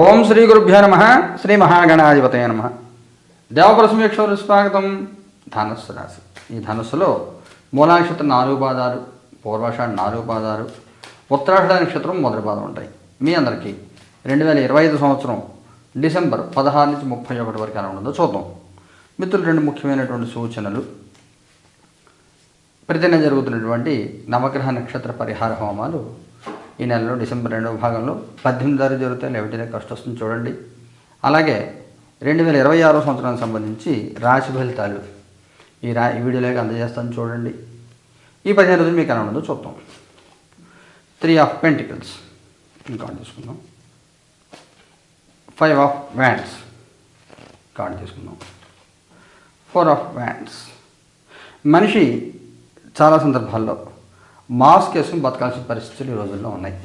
ఓం శ్రీ గురుభ్యో నమ శ్రీ మహాగణాధిపతయ నమ. దేవపరసమీక్షలు స్వాగతం. ధనుస్సు రాశి. ఈ ధనుస్సులో మూలానక్షత్రం నాలుగు పాదాలు పూర్వాషాఢ నాలుగు పాదాలు ఉత్తరాషాఢ నక్షత్రం మొదటి పాదం ఉంటాయి. మీ అందరికీ రెండు వేల ఇరవై ఐదు సంవత్సరం డిసెంబర్ పదహారు నుంచి ముప్పై ఒకటి వరకు ఎలా ఉండదో చూద్దాం. మిత్రులు రెండు ముఖ్యమైనటువంటి సూచనలు. ప్రతిదిన జరుగుతున్నటువంటి నవగ్రహ నక్షత్ర పరిహార హోమాలు ఈ నెలలో డిసెంబర్ రెండవ భాగంలో పద్దెనిమిది తారీఖు జరుగుతాయి. లెవెంటీనే కష్ట వస్తుంది చూడండి. అలాగే రెండు వేల ఇరవై ఆరో సంవత్సరానికి సంబంధించి రాశి ఫలితాలు. ఈ రా ఈ వీడియోలోకి అందజేస్తాను చూడండి. ఈ పదిహేను రోజులు మీకు ఎలా ఉండదో చూద్దాం. Three of pentacles. ఇంకా తీసుకుందాం. Five of wands. కార్డ్ తీసుకుందాం. Four of wands. మనిషి చాలా సందర్భాల్లో మాస్క్ వేసుకుని బతకాల్సిన పరిస్థితులు ఈ రోజుల్లో ఉన్నాయి.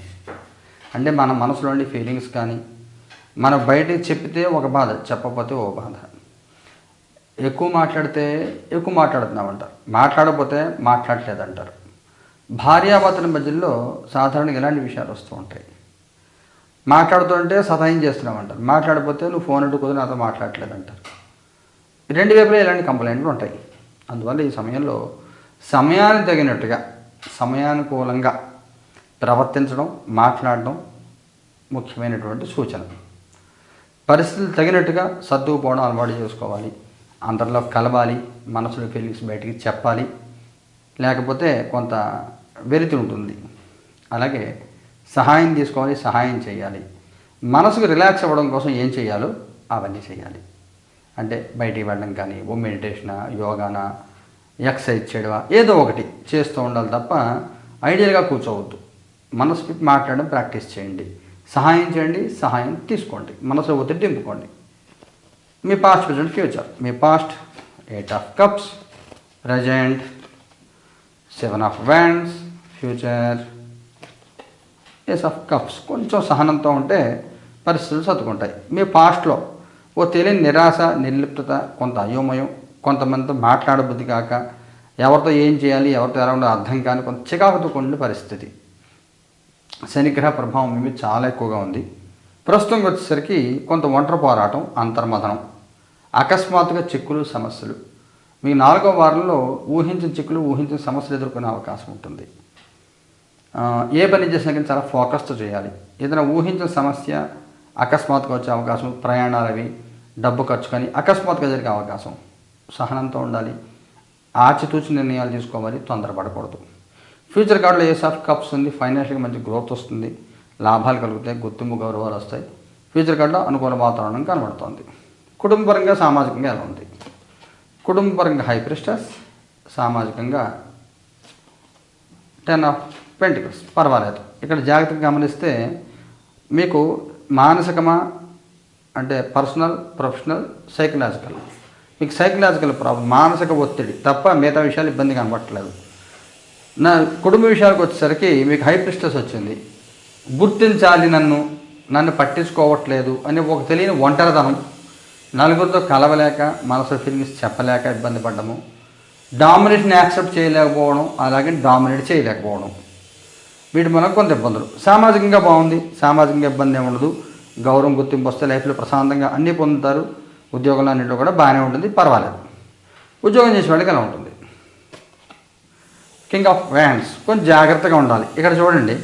అంటే మన మనసులోని ఫీలింగ్స్ కానీ మనం బయటకు చెప్పితే ఒక బాధ చెప్పకపోతే ఓ బాధ. ఎక్కువ మాట్లాడితే ఎక్కువ మాట్లాడుతున్నామంటారు. మాట్లాడకపోతే మాట్లాడలేదంటారు. భార్యాభర్తల మధ్యలో సాధారణంగా ఇలాంటి విషయాలు వస్తూ ఉంటాయి. మాట్లాడుతుంటే సహాయం చేస్తున్నామంటారు. మాట్లాడకపోతే నువ్వు ఫోన్ అడ్డుకోదు నాతో మాట్లాడలేదంటారు. రెండు వైపులా ఇలాంటి కంప్లైంట్లు ఉంటాయి. అందువల్ల ఈ సమయంలో సమయానికి తగినట్టుగా సమయానుకూలంగా ప్రవర్తించడం మాట్లాడడం ముఖ్యమైనటువంటి సూచన. పరిస్థితులు తగినట్టుగా సర్దుకుపోవడం అలవాటు చేసుకోవాలి. అందరిలో కలవాలి మనసులో ఫీలింగ్స్ బయటికి చెప్పాలి. లేకపోతే కొంత వెలితి ఉంటుంది. అలాగే సహాయం తీసుకోవాలి సహాయం చేయాలి. మనసుకు రిలాక్స్ అవ్వడం కోసం ఏం చేయాలో అవన్నీ చేయాలి. అంటే బయటికి వెళ్ళడం కానీ ఓ మెడిటేషనా యోగానా ఎక్సర్సైజ్ చేయడమా? ఏదో ఒకటి చేస్తూ ఉండాలి తప్ప ఐడియల్గా కూర్చోవద్దు. మనసు పెట్టి మాట్లాడడం ప్రాక్టీస్ చేయండి. సహాయం చేయండి సహాయం తీసుకోండి. మనసు ఒత్తిడి దింపుకోండి మీ past present future. Me past eight of cups. Present seven of wands. Future ace of cups. కొంచెం సహనంతో ఉంటే పరిస్థితులు సర్దుకుంటాయి. మీ పాస్ట్లో ఓ తెలియని నిరాశ నిర్లిప్తత కొంత అయోమయం కొంతమందితో మాట్లాడబుద్ధి కాక ఎవరితో ఏం చేయాలి ఎవరితో ఎలా ఉండాలో అర్థం కాని కొంత చికాకుతో కూడిన పరిస్థితి. శనిగ్రహ ప్రభావం మీద చాలా ఎక్కువగా ఉంది. ప్రస్తుతం వచ్చేసరికి కొంత ఒంటరి పోరాటం అంతర్మథనం అకస్మాత్తుగా చిక్కులు సమస్యలు. మీ నాలుగో వారంలో ఊహించిన చిక్కులు ఊహించిన సమస్యలు ఎదుర్కొనే అవకాశం ఉంటుంది. ఏ పని చేసినా కానీ చాలా ఫోకస్తో చేయాలి. ఏదైనా ఊహించిన సమస్య అకస్మాత్తుగా వచ్చే అవకాశం ప్రయాణాలు అవి డబ్బు ఖర్చు కానీ అకస్మాత్తుగా జరిగే అవకాశం. సహనంతో ఉండాలి. ఆచితూచి నిర్ణయాలు తీసుకోవాలి తొందరపడకూడదు. ఫ్యూచర్ కార్డులో ఏ సాఫ్ కప్స్ ఉంది? ఫైనాన్షియల్గా మంచి గ్రోత్ వస్తుంది. లాభాలు కలుగుతాయి గుర్తింపు గౌరవాలు వస్తాయి. ఫ్యూచర్ కార్డులో అనుకూల వాతావరణం కనబడుతోంది. కుటుంబపరంగా సామాజికంగా ఎలా ఉంది? కుటుంబపరంగా హై ప్రెస్టర్స్ సామాజికంగా టెన్ ఆఫ్ పెంటికల్స్ పర్వాలేదు. ఇక్కడ జాగ్రత్తగా గమనిస్తే మీకు మానసికమా అంటే పర్సనల్ ప్రొఫెషనల్ సైకలాజికల్ మీకు సైకలాజికల్ ప్రాబ్లం మానసిక ఒత్తిడి తప్ప మిగతా విషయాలు ఇబ్బంది కనబట్టలేదు నా కుటుంబ విషయాలకు వచ్చేసరికి మీకు హై ప్రెస్టస్ వచ్చింది. గుర్తించాలి నన్ను నన్ను పట్టించుకోవట్లేదు అని ఒక తెలియని ఒంటరితనం. నలుగురితో కలవలేక మనసు ఫీలింగ్స్ చెప్పలేక ఇబ్బంది పడ్డము. డామినేషన్ యాక్సెప్ట్ చేయలేకపోవడం అలాగే డామినేట్ చేయలేకపోవడం. వీటి మనకు కొంత ఇబ్బందులు. సామాజికంగా బాగుంది సామాజికంగా ఇబ్బంది ఏమి ఉండదు. గౌరవం గుర్తింపు వస్తే లైఫ్లో ప్రశాంతంగా అన్నీ పొందుతారు. ఉద్యోగంలో అన్నింటిలో కూడా బాగానే ఉంటుంది పర్వాలేదు. ఉద్యోగం చేసే వాళ్ళకి ఎలా ఉంటుంది? కింగ్ ఆఫ్ వ్యాండ్స్ కొంచెం జాగ్రత్తగా ఉండాలి. ఇక్కడ చూడండి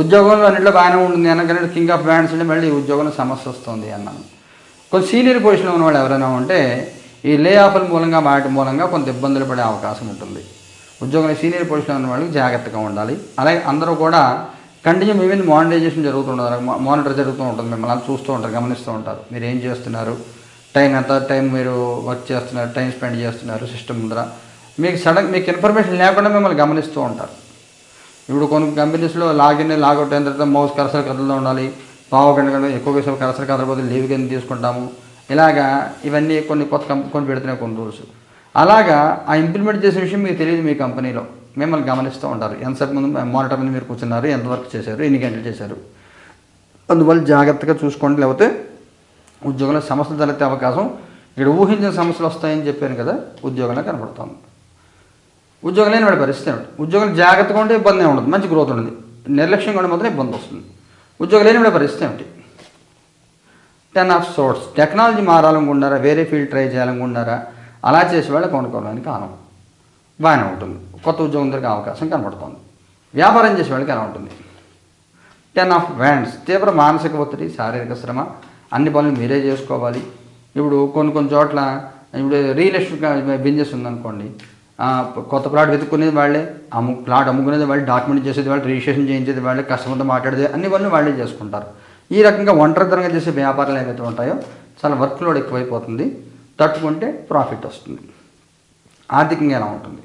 ఉద్యోగంలో అన్నింటిలో బాగానే ఉంటుంది అనగానే కింగ్ ఆఫ్ వ్యాండ్స్ అంటే మళ్ళీ ఉద్యోగంలో సమస్య వస్తుంది అన్నాను కొంచెం సీనియర్ పొజిషన్లో ఉన్న వాళ్ళు ఎవరైనా ఉంటే ఈ లే ఆఫ్ల మూలంగా వాటి మూలంగా కొంత ఇబ్బందులు పడే అవకాశం ఉంటుంది. ఉద్యోగంలో సీనియర్ పొజిషన్లో ఉన్న వాళ్ళకి జాగ్రత్తగా ఉండాలి. అలాగే అందరూ కూడా కంటిన్యూ ఈవెన్ మానిటైజేషన్ జరుగుతుంటుంది మానిటర్ జరుగుతూ ఉంటుంది మిమ్మల్ని చూస్తూ ఉంటారు గమనిస్తూ ఉంటారు. మీరు ఏం చేస్తున్నారు? టైం ఎంత టైం మీరు వర్క్ చేస్తున్నారు టైం స్పెండ్ చేస్తున్నారు సిస్టమ్ ముందర మీకు సడన్ మీకు ఇన్ఫర్మేషన్ లేకుండా మిమ్మల్ని గమనిస్తూ ఉంటారు. ఇప్పుడు కొన్ని కంపెనీస్లో లాగిన్ లాగౌట్ అయిన తర్వాత మౌస్ కరసర కదులుతూ ఉండాలి పావు గంట గంట ఎక్కువ సేపు కరసర కథలపోతే లీవ్ కింద తీసుకుంటాము. ఇలాగా ఇవన్నీ కొన్ని కొత్త కంపెనీ కొన్ని పెడుతున్నాయి కొన్ని రూల్స్. అలాగా ఆ ఇంప్లిమెంట్ చేసే విషయం మీకు తెలియదు మీ కంపెనీలో. మిమ్మల్ని గమనిస్తూ ఉంటారు. ఎంతసేపు ముందు మానిటర్ మీద మీరు కూర్చున్నారు ఎంత వర్క్ చేశారు ఎన్ని గంటలు చేశారు. అందువల్ల జాగ్రత్తగా చూసుకోండి. లేకపోతే ఉద్యోగంలో సమస్యలు తలెత్తే అవకాశం ఇక్కడ ఊహించిన సమస్యలు వస్తాయని చెప్పాను కదా ఉద్యోగంలో కనబడుతుంది ఉద్యోగం లేని వాడి పరిస్థితి ఏమిటి? ఉద్యోగం జాగ్రత్తగా ఉంటే ఇబ్బంది ఉండదు మంచి గ్రోత్ ఉండదు నిర్లక్ష్యంగా ఉండే మాత్రం ఇబ్బంది వస్తుంది. ఉద్యోగం లేని వాడి పరిస్థితి ఏమిటి? టెన్ ఆఫ్ సోర్స్ టెక్నాలజీ మారాలనుకుంటారా వేరే ఫీల్డ్ ట్రై చేయాలనుకుంటారా అలా చేసే వాళ్ళకి కొనుక్కోవడానికి ఆనం బాగానే ఉంటుంది. కొత్త ఉద్యోగం దొరికే అవకాశం కనబడుతుంది. వ్యాపారం చేసే వాళ్ళకి ఎలా ఉంటుంది? టెన్ ఆఫ్ వ్యాండ్స్ తీవ్ర మానసిక ఒత్తిడి శారీరక శ్రమ అన్ని పనులు మీరే చేసుకోవాలి. ఇప్పుడు కొన్ని కొన్ని చోట్ల ఇప్పుడు రియల్ ఎస్టేట్ బిజినెస్ ఉందనుకోండి కొత్త ప్లాట్ వెతుక్కునేది వాళ్ళే అమ్ము ప్లాట్ అమ్ముకునేది వాళ్ళు డాక్యుమెంట్ చేసేది వాళ్ళు రిజిస్ట్రేషన్ చేయించేది వాళ్ళే కస్టమర్తో మాట్లాడేది అన్ని పనులు వాళ్ళే చేసుకుంటారు. ఈ రకంగా ఒంటరితనంగా చేసే వ్యాపారాలు ఏవైతే ఉంటాయో చాలా వర్క్ లోడ్ ఎక్కువైపోతుంది. తట్టుకుంటే ప్రాఫిట్ వస్తుంది. ఆర్థికంగా ఎలా ఉంటుంది?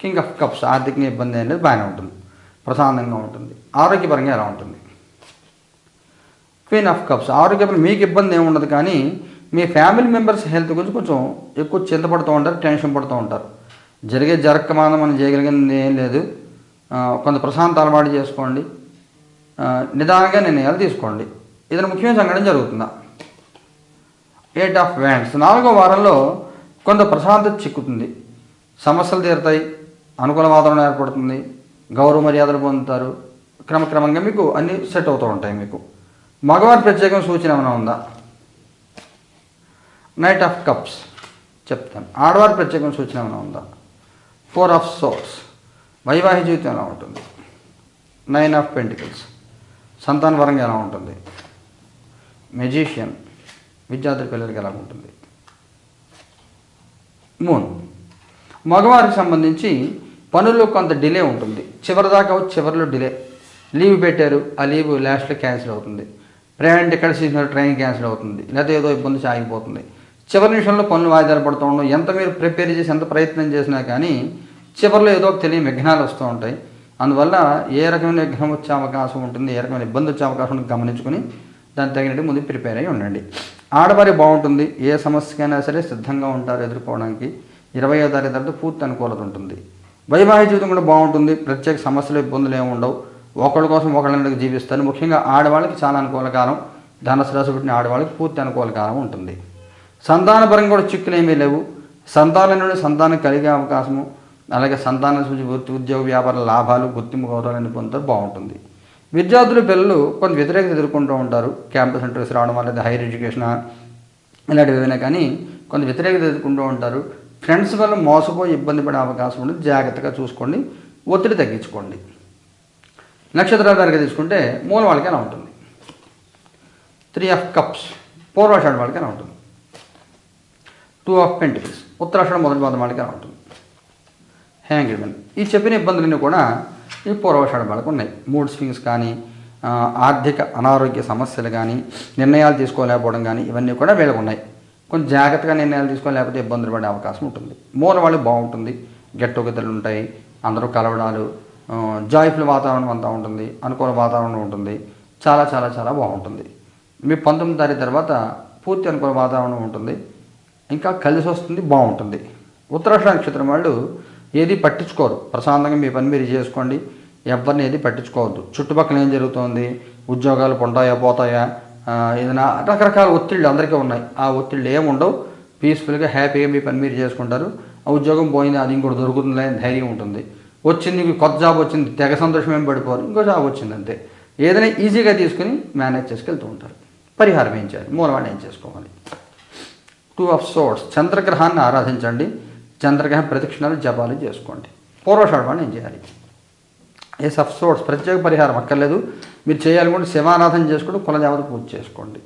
కింగ్ ఆఫ్ కప్స్ ఆర్థికంగా ఇబ్బంది అనేది బాగానే ఉంటుంది. ప్రశాంతంగా ఉంటుంది. ఆరోగ్యపరంగా ఎలా ఉంటుంది? క్వీన్ ఆఫ్ కప్స్ ఆరోగ్యపరంగా మీకు ఇబ్బంది ఏమి ఉండదు కానీ మీ ఫ్యామిలీ మెంబర్స్ హెల్త్ గురించి కొంచెం ఎక్కువ చింతపడుతూ ఉంటారు టెన్షన్ పడుతూ ఉంటారు. జరిగే జరగకమానం మనం చేయగలిగింది ఏం లేదు. కొంత ప్రశాంత అలవాటు చేసుకోండి. నిదానంగా నిర్ణయాలు తీసుకోండి. ఇతను ముఖ్యమైన సంఘటన జరుగుతుందా? ఎయిట్ ఆఫ్ వ్యాండ్స్ నాలుగో వారంలో కొంత ప్రశాంతత చిక్కుతుంది. సమస్యలు తీరుతాయి అనుకూల వాతావరణం ఏర్పడుతుంది గౌరవ మర్యాదలు పొందుతారు. క్రమక్రమంగా మీకు అన్నీ సెట్ అవుతూ ఉంటాయి మీకు. మగవారి ప్రత్యేకం సూచన ఏమైనా ఉందా? నైట్ ఆఫ్ కప్స్ చెప్తాను. ఆడవారి ప్రత్యేకం సూచన ఏమైనా ఉందా? ఫోర్ ఆఫ్ సోర్స్ వైవాహిక జీవితం ఎలా ఉంటుంది? నైన్ ఆఫ్ పెంటికల్స్ సంతాన పరంగా ఎలా ఉంటుంది? మెజీషియన్ విద్యార్థి పిల్లలకి ఎలా ఉంటుంది? మూన్ మగవారికి సంబంధించి పనుల్లో కొంత డిలే ఉంటుంది. చివరిదాకా చివరిలో డిలే. లీవ్ పెట్టారు. ఆ లీవ్ లాస్ట్లో క్యాన్సిల్ అవుతుంది. ప్రయాణం టికెట్ చేసిన ట్రైన్ క్యాన్సిల్ అవుతుంది. లేదా ఏదో ఇబ్బంది సాగిపోతుంది చివరి నిమిషంలో పనులు వాయిదాలు పడుతూ ఉండడం ఎంత మీరు ప్రిపేర్ చేసి ఎంత ప్రయత్నం చేసినా కానీ చివరిలో ఏదో ఒక తెలియని విఘ్నాలు వస్తూ ఉంటాయి. అందువల్ల ఏ రకమైన విఘ్నం వచ్చే అవకాశం ఉంటుంది ఏ రకమైన ఇబ్బంది వచ్చే అవకాశం ఉంటుంది గమనించుకొని దానికి తగినట్టు ముందు ప్రిపేర్ అయ్యి ఉండండి. ఆడవారి బాగుంటుంది. ఏ సమస్యకైనా సరే సిద్ధంగా ఉంటారు ఎదుర్కోవడానికి. ఇరవై ఐదు తారీఖు తర్వాత పూర్తి అనుకూలత ఉంటుంది. వైవాహిక జీవితం కూడా బాగుంటుంది. ప్రత్యేక సమస్యలు ఇబ్బందులు ఏమి ఉండవు. ఒకళ్ళ కోసం ఒకళ్ళకి జీవిస్తారు ముఖ్యంగా ఆడవాళ్ళకి చాలా అనుకూల కాలం. ధనసు రాశి పుట్టిన ఆడవాళ్ళకి పూర్తి అనుకూల కాలం ఉంటుంది. సంతానపరంగా కూడా చిక్కులు ఏమీ లేవు. సంతానం నుండి సంతానం కలిగే అవకాశము అలాగే సంతానం సూచి వృత్తి ఉద్యోగ వ్యాపార లాభాలు గుర్తింపు గౌరవాలను పొందుతారు బాగుంటుంది. విద్యార్థులు పిల్లలు కొంత వ్యతిరేకత ఎదుర్కొంటూ ఉంటారు. క్యాంపస్ ఇంటర్వ్యూస్ రావడం వల్ల హైయర్ ఎడ్యుకేషన్ ఇలాంటివి ఏమైనా కానీ కొంత వ్యతిరేకత ఎదుర్కొంటూ ఉంటారు. ఫ్రెండ్స్ వల్ల మోసపోయి ఇబ్బంది పడే అవకాశం ఉంటుంది జాగ్రత్తగా చూసుకోండి. ఒత్తిడి తగ్గించుకోండి. నక్షత్రాల వారికి తీసుకుంటే మూల వాళ్ళకి ఎలా ఉంటుంది. త్రీ ఆఫ్ కప్స్ పూర్వాషాఢ వాళ్ళకి ఎలా ఉంటుంది. టూ ఆఫ్ పెంటికల్స్ ఉత్తరాషాఢ మొదటి పాదం వాళ్ళకి ఎలా ఉంటుంది హ్యాంగ్ రిబన్ ఈ చెప్పిన ఇబ్బందులన్నీ కూడా ఈ పూర్వాషాఢ వాళ్ళకు ఉన్నాయి. మూడ్ స్వింగ్స్ కానీ ఆర్థిక అనారోగ్య సమస్యలు కానీ నిర్ణయాలు తీసుకోలేకపోవడం కానీ ఇవన్నీ కూడా వీళ్ళకు ఉన్నాయి. కొంచెం జాగ్రత్తగా నిర్ణయాలు తీసుకోలేకపోతే ఇబ్బందులు పడే అవకాశం ఉంటుంది. మూల వాళ్ళు బాగుంటుంది. గెట్ టుగెదర్లు ఉంటాయి. అందరూ కలవడాలు జాయిఫుల్ వాతావరణం అంతా ఉంటుంది అనుకూల వాతావరణం ఉంటుంది చాలా చాలా చాలా బాగుంటుంది. మీ పంతొమ్మిది తారీఖు తర్వాత పూర్తి అనుకూల వాతావరణం ఉంటుంది ఇంకా కలిసి వస్తుంది బాగుంటుంది. ఉత్తరాష్ట్ర నక్షత్రం వాళ్ళు ఏది పట్టించుకోరు. ప్రశాంతంగా మీ పని మీరు చేసుకోండి. ఎవరిని ఏది పట్టించుకోవద్దు. చుట్టుపక్కల ఏం జరుగుతోంది? ఉద్యోగాలు పొందాయా పోతాయా? ఏదైనా రకరకాల ఒత్తిళ్ళు అందరికీ ఉన్నాయి. ఆ ఒత్తిళ్ళు ఏముండవు పీస్ఫుల్గా హ్యాపీగా మీ పని మీరు చేసుకుంటారు. ఆ ఉద్యోగం పోయింది అది ఇంకోటి దొరుకుతుందిలే అని ధైర్యం ఉంటుంది. వచ్చింది మీకు కొత్త జాబ్ వచ్చింది తెగ సంతోషం ఏం పడిపోరు ఇంకో జాబ్ వచ్చింది అంతే. ఏదైనా ఈజీగా తీసుకుని మేనేజ్ చేసుకెళ్తూ ఉంటారు. పరిహారం ఏం చేయాలి? మూలవాడిని ఏం చేసుకోవాలి? టూ ఆఫ్ సోర్స్ చంద్రగ్రహాన్ని ఆరాధించండి. చంద్రగ్రహం ప్రదక్షిణాలు జపాలు చేసుకోండి. పూర్వషాఢవాన్ని ఏం చేయాలి? ఏ ఆఫ్ సోర్స్ ప్రత్యేక పరిహారం అక్కర్లేదు. మీరు చేయాలనుకుంటే శివారాధన చేసుకుంటూ కులదేవత పూజ చేసుకోండి.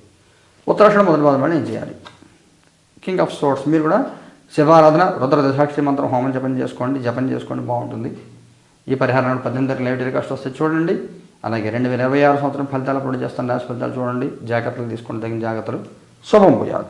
ఉత్తరాషణ మొదటి పాదం ఏం చేయాలి? కింగ్ ఆఫ్ సోర్స్ మీరు కూడా శివారాధన రుద్ర దశాక్షి మంత్రం హోమం జపం చేసుకోండి జపం చేసుకోండి బాగుంటుంది. ఈ పరిహారాన్ని పద్దెనిమిది లైవ్ టెలికాస్ట్ వస్తే చూడండి. అలాగే రెండు వేల ఇరవై ఆరు సంవత్సరం ఫలితాలు అప్లోడ్ చేస్తాను రాశి ఫలితాలు చూడండి. జాగ్రత్తలు తీసుకుని తగిన జాగ్రత్తలు. శుభం పోయాలి